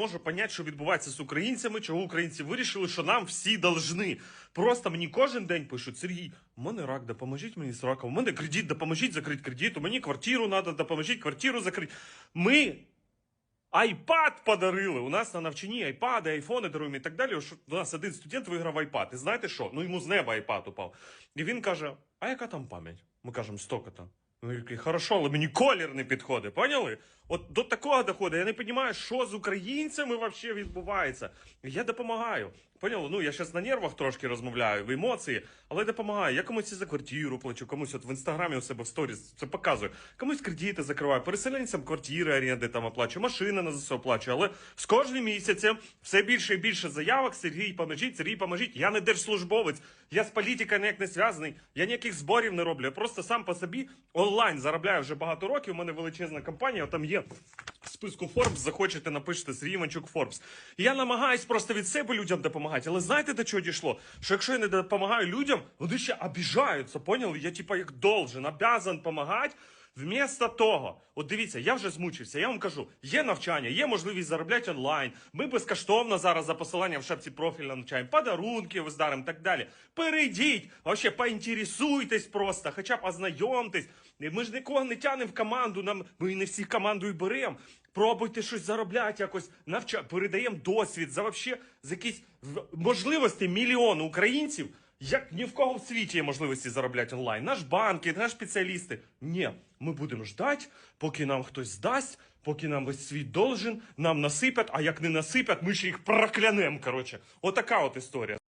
можу понять, що відбувається з українцями, чого українці вирішили, що нам всі должны. Просто мені кожен день пишуть: Сергій, у мене рак, допоможіть мені з раком, у мене кредит, допоможіть закрити кредит, у мені квартиру треба, допоможіть квартиру закрити. Ми айпад подарили. У нас на навчанні айпади, айфони даруємо і так далі. У нас один студент виграв айпад. І знаєте що? Ну йому з неба айпад упав. І він каже: А яка там пам'ять? Ми кажемо, столько-то. Ну, який, хорошо, але мені колір не підходить, поняли? От до такого доходить. Я не розумію, що з українцями взагалі відбувається. Я допомагаю. Поняли? Ну, я зараз на нервах трошки розмовляю, в емоції, але допомагаю. Я комусь і за квартиру плачу, комусь от в інстаграмі у себе в сторіс це показую. Комусь кредити закриваю, переселенцям квартири, оренди там оплачую, машини на ЗСУ оплачую. Але з кожним місяцем все більше і більше заявок. Сергій, поможіть, Сергій, поможіть. Я не держслужбовець, я з політикою ніяк не зв'язаний, я ніяких зборів не роблю. Я просто сам по собі онлайн заробляю вже багато років. У мене величезна компанія, там є списку Forbes, захочете, напишете Сергій Іванчук Forbes. Я намагаюсь просто від себе людям допомагати. Але знаєте, до чого дійшло? Що якщо я не допомагаю людям, вони ще обіжаються, поняли? Я типа як должен, обязан допомагати. Вмісто того, от дивіться, я вже змучився. Я вам кажу, є навчання, є можливість заробляти онлайн. Ми безкоштовно зараз за посиланням в шапці профіля навчаємо, подарунки виздаримо і так далі. Перейдіть, вообще поінтересуйтесь просто, хоча б ознайомтесь. Ми ж нікого не тянемо в команду, нам ми не всіх команду і беремо. Пробуйте щось заробляти, якось навча, передаємо досвід за вообще за якісь можливості мільйону українців. Як ні в кого в світі є можливості заробляти онлайн. Наш банки, наш спеціалісти. Ні, ми будемо ждати, поки нам хтось здасть, поки нам весь світ должен, нам насипять, а як не насипять, ми ще їх проклянемо. Коротше, отака от історія.